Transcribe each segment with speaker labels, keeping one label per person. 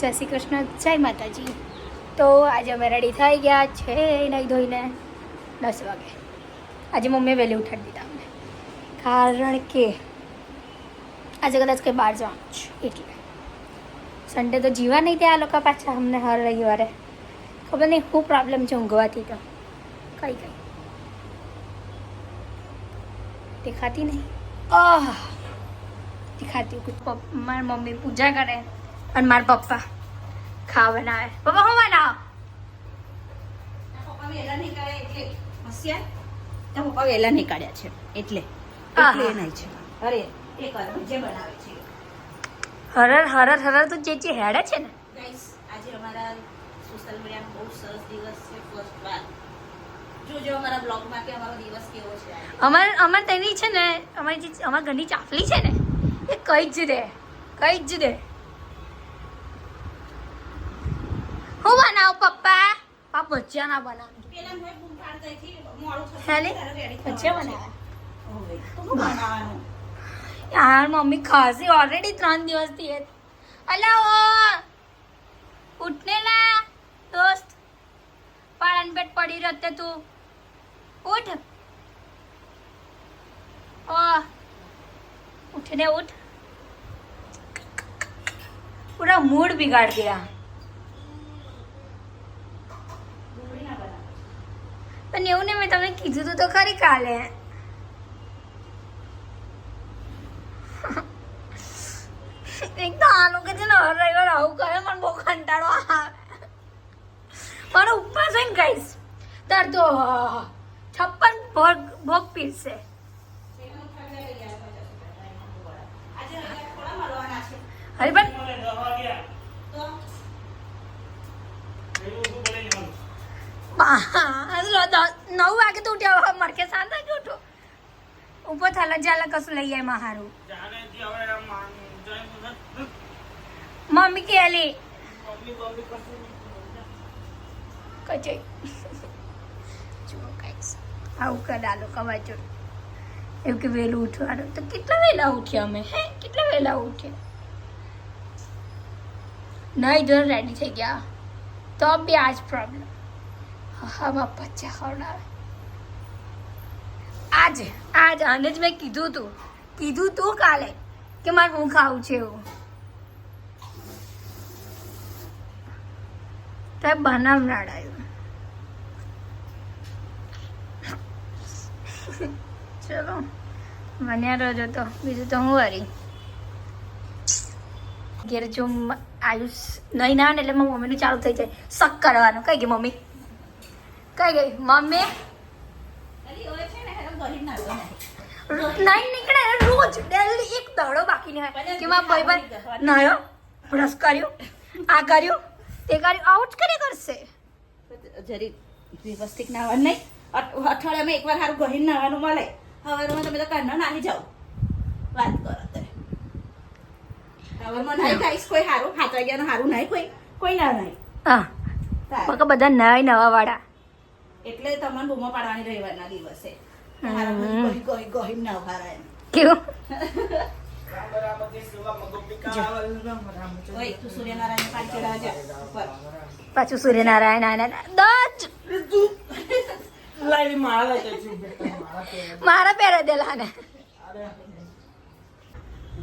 Speaker 1: જય શ્રી કૃષ્ણ, જય માતાજી. તો આજે અમે રેડી થઈ ગયા છે નહીં ધોઈને દસ વાગે. આજે મમ્મીએ વહેલી ઉઠાડી દીધા અમને. કારણ કે આજે કદાચ કંઈ બહાર જવાનું છે, એટલે. સન્ડે તો જીવા નહીં ત્યાં આ લોકો પાછા અમને હર રવિવારે. ખબર નહીં ખૂબ પ્રોબ્લેમ છે ઊંઘવાથી તો. કઈ કઈ. દેખાતી નહીં? આહ! દેખાતી મારી મમ્મી પૂજા કરે. અને મારા પપ્પા. ખાવા બનાવે. પપ્પા હું બનાવ?
Speaker 2: પપ્પા વહેલા નહીં એટલે હોશિયાર? તો પપ્પા વહેલા નહીં છે એટલે. એટલે એ નહીં છે. અરે એ જે બનાવે છે.
Speaker 1: હરર હરર હરર તો જે જે હેડે છે ને.
Speaker 2: ગાઈસ આજે અમારા સોશિયલ મીડિયા બહુ સરસ દિવસ છે ફર્સ્ટ વાર. જોજો અમારા બ્લોગમાં કે અમારો દિવસ કેવો છે
Speaker 1: અમાર અમાર તેની છે ને અમારી જે અમારા ઘરની ચાફલી છે ને એ કઈ જ દે કઈ જ દે હું બનાવું પપ્પા પપ્પા ભજીયા ના બનાવું
Speaker 2: પેલા મેં બૂમ પાડતા હતી, મોડું થશે
Speaker 1: હેલે?
Speaker 2: ત્યારે ready
Speaker 1: ભજીયા
Speaker 2: થવાનું
Speaker 1: બનાવ્યા
Speaker 2: છે. હોવે. ભજીયા ના બનાવે.
Speaker 1: યાર મમ્મી ખાસી ઓલરેડી ત્રણ દિવસથી અલા ઓ ઉઠનેલા દોસ્ત. પાળન પેટ પડી રહતે તું. ઉઠ. ઓ ઉઠને ઉઠ. પૂરા મૂડ
Speaker 2: બિગાડ ગયા.
Speaker 1: પણ એવું ને મેં તમને કીધું તું ખરી કાલે. એક તો આ લોકો છે ને હર રવિવાર આવું કરે, મને બહુ કંટાળો આવે. ઉપવાસ હોય ને કહીશ તાર તો છપ્પન ભોગ ભોગ પીરશે
Speaker 2: એનો ઠંડા લઈ આવ્યા પચાસ રૂપિયા. આજે રવિવાર થોડા મળવાના છે
Speaker 1: અરે પણ
Speaker 2: તો
Speaker 1: બા- દ- નવ વાગે તો ઉઠ્યા હવે મરકે સાત વાગે ઉઠો ઊભો થાલા જાલા કશું લઈ જાય મારું મમ્મી કે આલી કચઈ જુઓ ગાઈસ આવું કડાલો કવાચો એવું કે વહેલું ઉઠવાનું તો કેટલા વહેલા ઉઠ્યા અમે હે કેટલા વહેલા ઉઠ્યા નહીં ધોર રેડી થઈ ગયા તો બી આજ પ્રોબ્લેમ હા પચ્યા ખવડાવે. આજે, આજ આને જ મેં કીધું તું. કીધું તું કાલે કે મારે હું ખાવું છે એવું. તે બનાવ નાડાયું ચલો, બન્યા રહેજો તો. બીજું તો હું વરી ઘેર જો આયુષ નહીં ના એટલે મમ્મીનું ચાલુ થઈ જાય. શક કરવાનું. કઈ ગઈ મમ્મી? કઈ ગઈ? મમ્મી?
Speaker 2: હવે.
Speaker 1: નહીં નીકળે રોજ ડેલી એક દડો બાકી નહીં હોય. કે મારા ભાઈ ભાઈ નાયો બ્રશ કર્યું આ કર્યું તે કર્યું આઉટ કરી કરે કરશે.
Speaker 2: જરી વ્યવસ્થિત નાવાનું નહીં. અઠવાડિયામાં એકવાર સારું ગહીને નાવાનું મળે. હવારમાં તમે તો કાઢના નાહી જાઓ વાત કરો તે હવારમાં નાહી ગાઈશ કોઈ સારું સાત વાગ્યાનું સારું નહીં કોઈ કોઈ ના નહીં.
Speaker 1: હા. બધા નવા નવા વાળા
Speaker 2: એટલે તમને બૂમો પાડવાની રવિવારના દિવસે.
Speaker 1: પાછું સૂર્યનારાયણ મારા પહેરે દેલા ને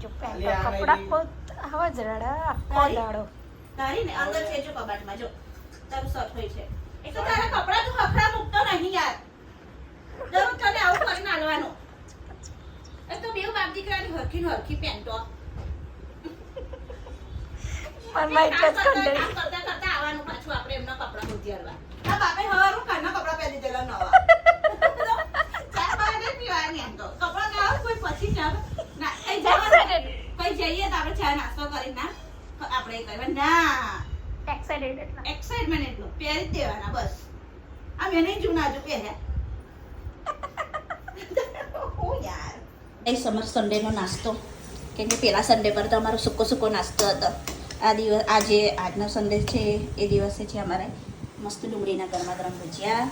Speaker 1: જો કપડા પોત આવા જ રડા આખો દાડો
Speaker 2: તારી ને અંદર છે જો કબાટમાં. જો. તારું શર્ટ હોય છે. તો તારા કપડા તું હફરા મૂકતો નહીં યાર. દરરોજ તને આવું કરીને આલવાનું એ તો બેવ બાપ દીકરાની હરખી ને હરખી પહેનતો
Speaker 1: મનમાં એટલે જ
Speaker 2: કરતા- કરતા કરતા આવવાનું પાછું આપણે એમના કપડા આલવા આ બાપે હવારું કાના કપડા પહેરી દેલા નવા. ચાર પીવાની એમ તો. કપડા ના આવે કોઈ પછી ચા ના એ જઈએ તો આપણે ચા નાસ્તો કરી ના આપણે કહેવાય ના.
Speaker 1: Excited એટલે.
Speaker 2: એક્સાઇટમેન્ટ એટલું. પહેરી દેવાના બસ. આ મેં નહીં જૂના જો પહેર્યા હું? યાર? એ સમર સન્ડેનો નાસ્તો. કેમ કે પહેલા સન્ડે પર તો અમારો સૂકો સૂકો નાસ્તો હતો. આ દિવસ આજે આજનો સન્ડે છે એ દિવસે છે અમારે મસ્ત ડુંગળીના ગરમા ગરમ ભજીયા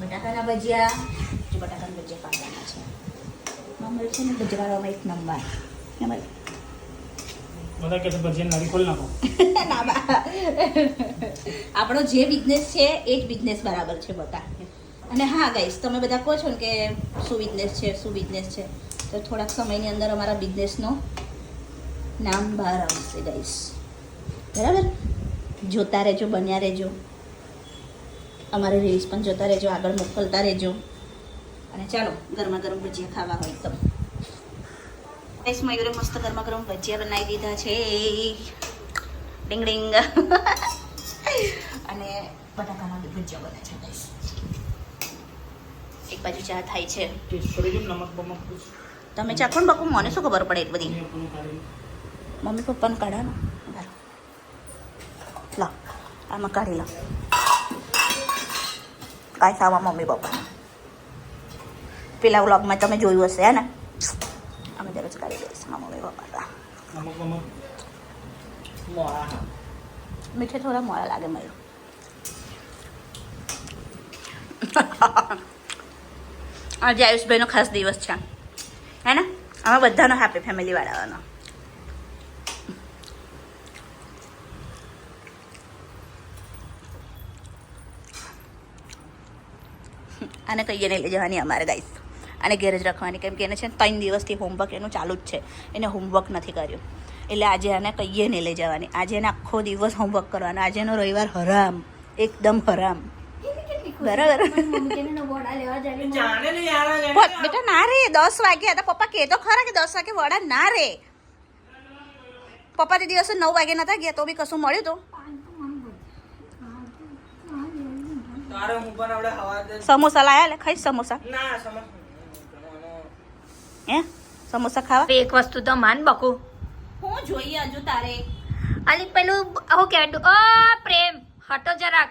Speaker 2: બટાકાના ભજીયા જો બટાકાના ભજીયા પાકવાના છે. મમ્મી છે ને ગુજરાતમાં એક નંબર.
Speaker 3: બધા કે ભજીયા નારી ખોલ નાખો.
Speaker 2: ના, બા. આપણો જે બિઝનેસ છે, એ જ બિઝનેસ બરાબર છે બધા અને હા ગાઈસ તમે બધા કહો છો ને કે શું બિઝનેસ છે, શું બિઝનેસ છે? તો થોડાક સમયની અંદર અમારા બિઝનેસનો નામ બહાર આવશે ગાઈસ બરાબર? જોતા રહેજો, બન્યા રહેજો. અમારે રીલ્સ પણ જોતા રહેજો, આગળ મોકલતા રહેજો. અને ચાલો, ગરમા ગરમ ભજીયા ખાવા હોય તો. ગાઈસ મયુરે મસ્ત ગરમા ગરમ ભજીયા બનાવી દીધા છે. ડિંગ ડિંગ. અને બટાકાના ભજીયા બને છે ગાઈસ એક બાજુ ચા થાય છે. તમે ચા પણ બાપુ? મને શું ખબર પડે એટલી બધી? મમ્મી પપ્પાને કાઢા ને. લા આમાં કાઢી લો. કાંઈ ખાવા મમ્મી પપ્પા પેલા વ્લોગમાં તમે જોયું હશે હે ને? અમે દરરોજ કાઢી દઈશું મમ્મી પપ્પા
Speaker 3: નમક બમક મોળા
Speaker 2: મીઠે થોડા મોડા લાગે મયુર આજે આયુષભાઈનો ખાસ દિવસ છે હે ને અમે બધાનો હેપી ફેમિલી વાળાનો આને કહીએ નહીં લઈ જવાની અમારે ગાઈસ આને ઘેર જ રાખવાની. કેમ કે એને છે ને ત્રણ દિવસથી હોમવર્ક એનું ચાલુ જ છે. એને હોમવર્ક નથી કર્યું. એટલે આજે આને કહીએ નહીં લઈ જવાની. આજે એને આખો દિવસ હોમવર્ક કરવાનો. આજે એનો રવિવાર હરામ. એકદમ હરામ. બરાબર? બેટા ના રે દસ વાગે હતા. પપ્પા કે તો ખરા કે દસ વાગે વડા ના રે. પપ્પા તે દિવસે નવ વાગે નતા ગયા તો બી કશું મળ્યું તો? સમોસા લાયા લે ખાઈ સમોસા.
Speaker 3: ના સમજ
Speaker 2: હે? સમોસા ખાવા?
Speaker 1: એક વસ્તુ તો માન બકુ.
Speaker 2: હું જોઈએ હજુ તારે?
Speaker 1: અલી પેલું હું કહેતું ઓ પ્રેમ. હટો જરાક.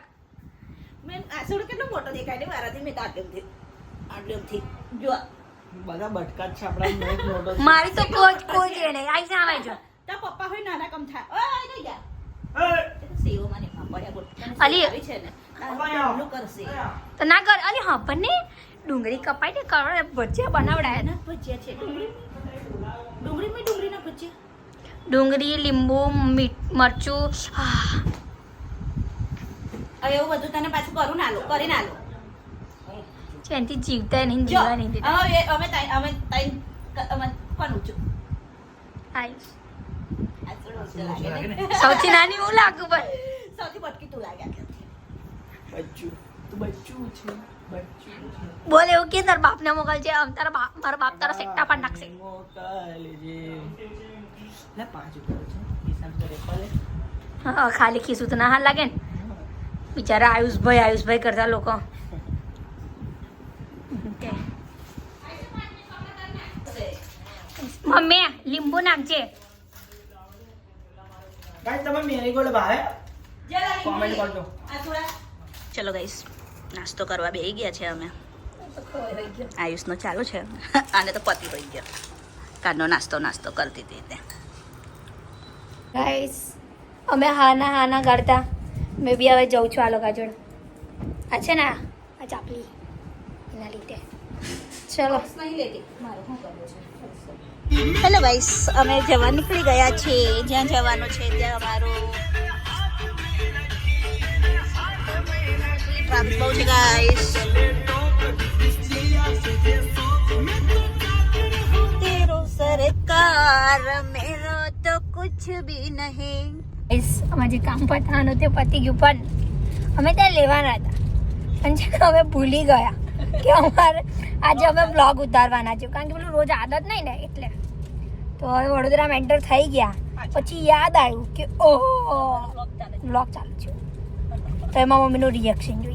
Speaker 2: મેં આસોડો કેટલો મોટો દેખાય ને મારાથી મેં તો આટલુંથી આટલુંથી જો
Speaker 3: બધા બટકા છે આપણા
Speaker 1: મારી તો કોઈ કોઈ જે નહીં. આઈ સામે જો.
Speaker 2: તા પપ્પા હોય નાના કમ થાય. ઓ આઈ ગઈ ગયા
Speaker 3: એ,
Speaker 2: એ સેવો મને એમાં પડ્યા બોલ.
Speaker 1: અલી.
Speaker 2: આવી છે ને?
Speaker 1: તો ના કર. અલી હા પણ ને ડુંગળી કપાઈ ને કર ભજીયા બનાવડાય ને.
Speaker 2: ભજીયા છે. ડુંગળી? ડુંગળી મેં ડુંગળીના ભજીયા?
Speaker 1: ડુંગળી લીંબુ મીઠ મરચું
Speaker 2: હવે એવું બધું તને પાછું કરું ના લો કરી ના લો
Speaker 1: જેનથી જીવતા નહીં જીવા નહીં દીધા
Speaker 2: હવે અમે તાઈ અમે તાઈ અમે કોનું છું.
Speaker 1: આઈશ.
Speaker 2: આ થોડું ઊંચું
Speaker 3: ઊંચું
Speaker 2: લાગે
Speaker 3: લાગે
Speaker 2: ને.
Speaker 3: ને.
Speaker 1: સૌથી નાની હું લાગુ પણ.
Speaker 2: સૌથી બટકી તું લાગે. આટલેથી.
Speaker 3: બચ્ચું. તું બચ્ચું છે.
Speaker 1: બોલ એવું કે તારા બાપને મોકલ છે આમ તારા બાપ મારા બાપ તારા સેકટા પણ નાખશે
Speaker 3: મોકલજે. લે પાંચ રૂપિયા છે હિસાબ કરે ભલે.
Speaker 1: હા ખાલી ખીસું તો ના હાલ લાગે ને બિચારા આયુષભાઈ આયુષભાઈ કરતા લોકો મમ્મી લીંબુ નાખજે
Speaker 3: ગાઈસ તમે મેરીગોલ્ડ ભાવે
Speaker 2: જરા
Speaker 3: કોમેન્ટ
Speaker 2: લીંબુ
Speaker 3: કરજો
Speaker 2: આ થોડા ચલો ગાઈસ નાસ્તો કરવા બેહી ગયા છે અમે. આયુષનો ચાલુ છે. આને તો પતિ હોઈ ગયો. કારનો નાસ્તો નાસ્તો કરતી હતી તે.
Speaker 1: ગાઈસ અમે હાના હાના કરતા મેં બી હવે જઉં છું આ લોકો જોડે. આ છે ને આ ચાપલી. એના લીધે. ચલો.
Speaker 2: હેલો ગાઈસ અમે જવા નીકળી ગયા છીએ. જ્યાં જવાનું છે ત્યાં અમારું મેરો તો કુછ ભી નહીં.
Speaker 1: ગાઈસ અમારે જે કામ પતાવવાનું તે પતી ગયું, પણ અમે ત્યાં લેવાના હતા. પણ છે અમે ભૂલી ગયા કે અમારે આજે અમે બ્લોગ ઉતારવાના છે. કારણ કે પેલું રોજ આદત નહીં ને, એટલે. તો હવે વડોદરામાં એન્ટર થઈ ગયા. પછી યાદ આવ્યું કે, ઓહો બ્લોગ ચાલુ છે તો એમાં મમ્મીનું રિએક્શન જોઈએ.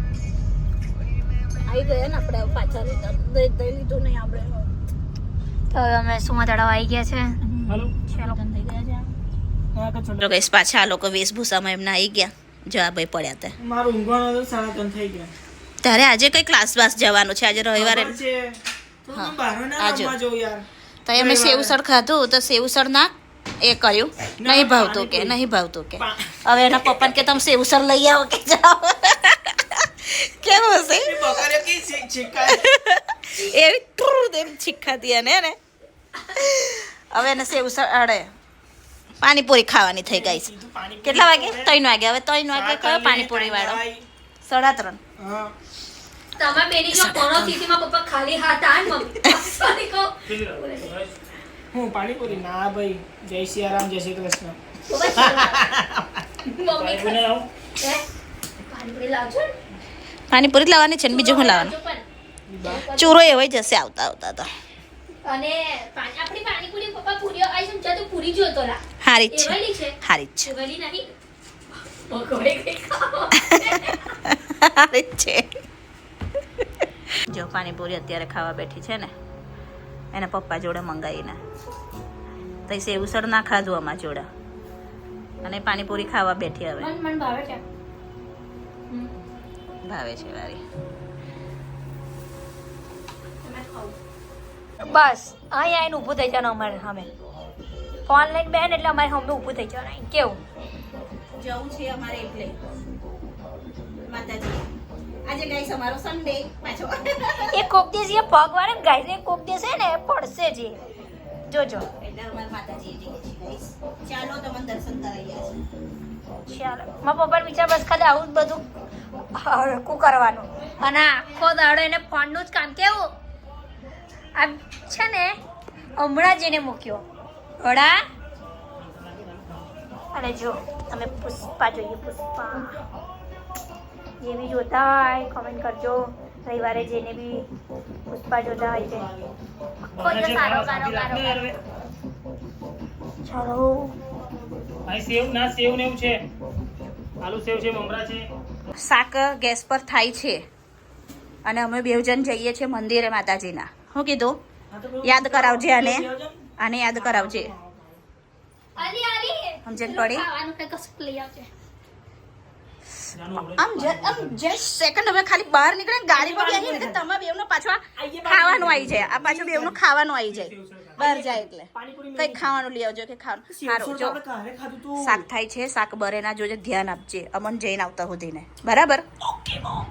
Speaker 2: આવી ગયા ને આપણે પાછા દઈ દઈ લીધું નહીં આપણે.
Speaker 1: તો હવે અમે સુમા તળાવ આવી ગયા છે.
Speaker 3: હાલો.
Speaker 1: ચલો.
Speaker 2: ગઈસ પાછા આ લોકો વેશભૂષામાં એમના આવી ગયા. જવા ભાઈ પડ્યા હતા.
Speaker 3: મારું ઊંઘવાનો તો સાડા ત્રણ થઈ ગયા.
Speaker 2: તારે આજે કઈ ક્લાસ બાસ જવાનું છે? આજે રવિવારે
Speaker 3: તો
Speaker 2: અમે સેવસળ ખાધું તો સેવસળ ના એ કર્યું. નહીં ભાવતું કે નહીં ભાવતું કે. હવે એના પપ્પાને કે તમે સેવસળ લઈ આવો કે જાઓ. કેવું હશે? એવી ટ્રુર એમ છીખાતી એને ને? હવે એને સેવ સડે પાણીપુરી ખાવાની થઈ ગઈ છે. કેટલા વાગે? ત્રણ વાગે. હવે ત્રણ વાગે કયો પાણીપુરી વાળો? સાડા ત્રણ.
Speaker 3: હા.
Speaker 1: બેની જો કોનો સ્થિતિમાં પપ્પા ખાલી હાથ આ મમ્મી.
Speaker 3: હું પાણીપુરી? ના ભાઈ. જય સિયારામ જય શ્રી કૃષ્ણ.
Speaker 1: મમ્મી ખા- પાણીપુરી લાવજો ને.
Speaker 2: પાણીપુરી જ લાવવાની છે ને બીજું શું લાવવાનું. ચૂરો એવો જશે આવતા આવતા તો.
Speaker 1: અને આપણી પાણીપુરી પપ્પા પૂરીઓ આઈ સમજા તો પૂરી જોતો રા
Speaker 2: હારી જ છે. હારી છે.
Speaker 1: નહીં.
Speaker 2: હારી છે. જો પાણીપુરી અત્યારે ખાવા બેઠી છે ને એના પપ્પા જોડે મંગાવીને તો સેવસર ના ખાધું અમારા જોડે. અને પાણીપુરી ખાવા બેઠી હવે.
Speaker 1: મન મન ભાવે છે.
Speaker 2: ભાવે છે વારી
Speaker 1: બસ અહીંયા આવીને ઊભું થઈ જવાનું અમારે સામે. ઓનલાઈન બેન એટલે અમારે સામે ઊભું થઈ જવાનું કેવું?
Speaker 2: જવું છે અમારે એટલે. માતાજી આજે ગાઈસ અમારો સન્ડે પાછો.
Speaker 1: એ કોક દિવસ એ પગ વાળે ને ગાય કોક દિવસ છે ને એ પડશે જ. જોજો.
Speaker 2: એટલે અમારા માતાજી જઈએ ગાઈસ ચાલો તમને દર્શન કરાવી છે
Speaker 1: ચાલો. મારા પપ્પા વિચાર બસ ખાલી આવું જ બધું. હરકું કરવાનું? અને આખો દાડો એને ફોનનું જ કામ કેવું? આ છે ને હમણાં જ એને મૂક્યો. વડા? અને જો તમે પુષ્પા જોઈએ પુષ્પા. જે બી જોતા હોય કોમેન્ટ કરજો. રવિવારે જેને બી પુષ્પા જોતા હોય છે સારો સારો સારો ચાલો.
Speaker 4: અહીં સેવ ના સેવ ને એવું છે. આલુ સેવ છે મમરા છે.
Speaker 2: શાક ગેસ પર થાય છે. અને અમે બે જઈએ છીએ મંદિરે માતાજીના. શું કીધું? યાદ કરાવજે આને. આને યાદ કરાવજે. સમજણ આમ જ સેકન્ડ અમે ખાલી બહાર નીકળે ગાડી પર ખાવાનું આવી જાય. આ પાછું બેવનું ખાવાનું આવી જાય. બહાર જાય એટલે. કઈ ખાવાનું લઈ આવજો કે ખાવાનું. સારું જો.
Speaker 3: કારે ખાધું તું
Speaker 2: શાક થાય છે શાક બરે ના જોજે ધ્યાન આપજે. અમન જઈને આવતા સુધીને. બરાબર?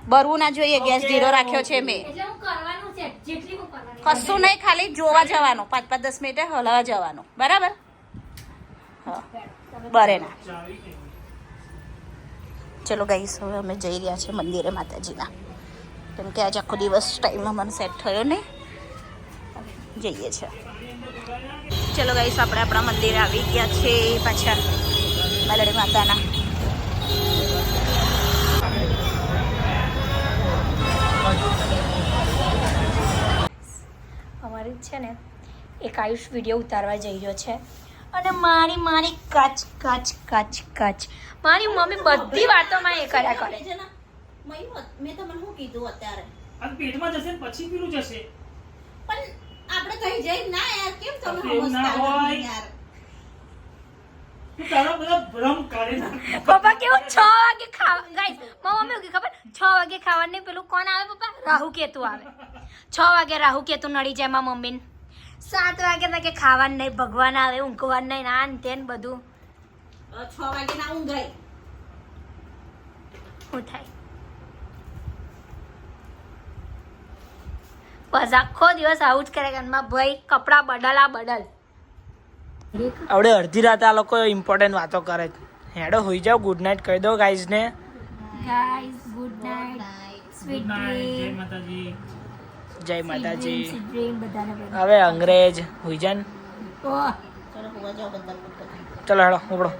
Speaker 2: બરવું ના જોઈએ ગેસ ધીરો રાખ્યો છે મેં.
Speaker 1: એટલે હું કરવાનું છે જેટલી હું કરવાની.
Speaker 2: કશું નહીં ખાલી જોવા જવાનું. પાંચ પાંચ દસ મિનિટે હલાવા જવાનું. બરાબર? હા. બરે ના ચલો ગાઈસ હવે અમે જઈ રહ્યા છીએ મંદિરે માતાજીના. કેમ કે આજે આખો દિવસ ટાઈમમાં મને સેટ થયો નહીં. જઈએ છે. ચલો ગાઈસ આપણે આપણા મંદિરે આવી ગયા છે પાછા મેલડી માતાના.
Speaker 1: અમારી જ છે ને એક આયુષ વીડિયો ઉતારવા જઈ રહ્યો છે. અને મારી મારી કાચ કાચ કાચ કાચ. મારી મમ્મી બધી વાતોમાં એ કર્યા કરે છે.
Speaker 2: ને મેં તમને શું કીધું અત્યારે?
Speaker 4: પેટમાં જશે પછી પેલું જશે.
Speaker 2: આપણે કહી જઈ ના યાર કેમ તમે સમજતા
Speaker 4: હોય.
Speaker 2: નથી યાર
Speaker 4: તારો બધા ભ્રમ કાઢી નાખ
Speaker 1: પપ્પા કેવું છ વાગે ખાવા ગાઈસ મમ્મી ખબર? છ વાગે ખાવાનું નહીં પેલું કોણ આવે પપ્પા? રાહુ કેતુ આવે. છ વાગે રાહુ કેતુ નડી જાય મારા મમ્મીને. સાત વાગે તો કે ખાવાનું નહીં ભગવાન આવે ઊંઘવાનું નહીં ના ને તે ને બધું.
Speaker 2: અ, છ વાગે ના ઊંઘાય.
Speaker 1: શું થાય. બસ આખો દિવસ આવું જ કરે ઘરમાં ભાઈ કપડાં બદલ આ બદલ.
Speaker 3: આવડે અડધી રાતે આ લોકો ઇમ્પોર્ટન્ટ વાતો કરે છે. હેડો હોઈ જાવ ગુડ નાઇટ કહી દો ગાઈઝ ને.
Speaker 1: Guys good night sweet
Speaker 4: dream Mataji જય માતાજી.
Speaker 3: હવે અંગ્રેજ હોઈ જાય ને
Speaker 1: ઓહ
Speaker 2: ચલો હોવા જાઓ બધા પોતપોતાના.
Speaker 3: ચલો હેડો ઉપડો.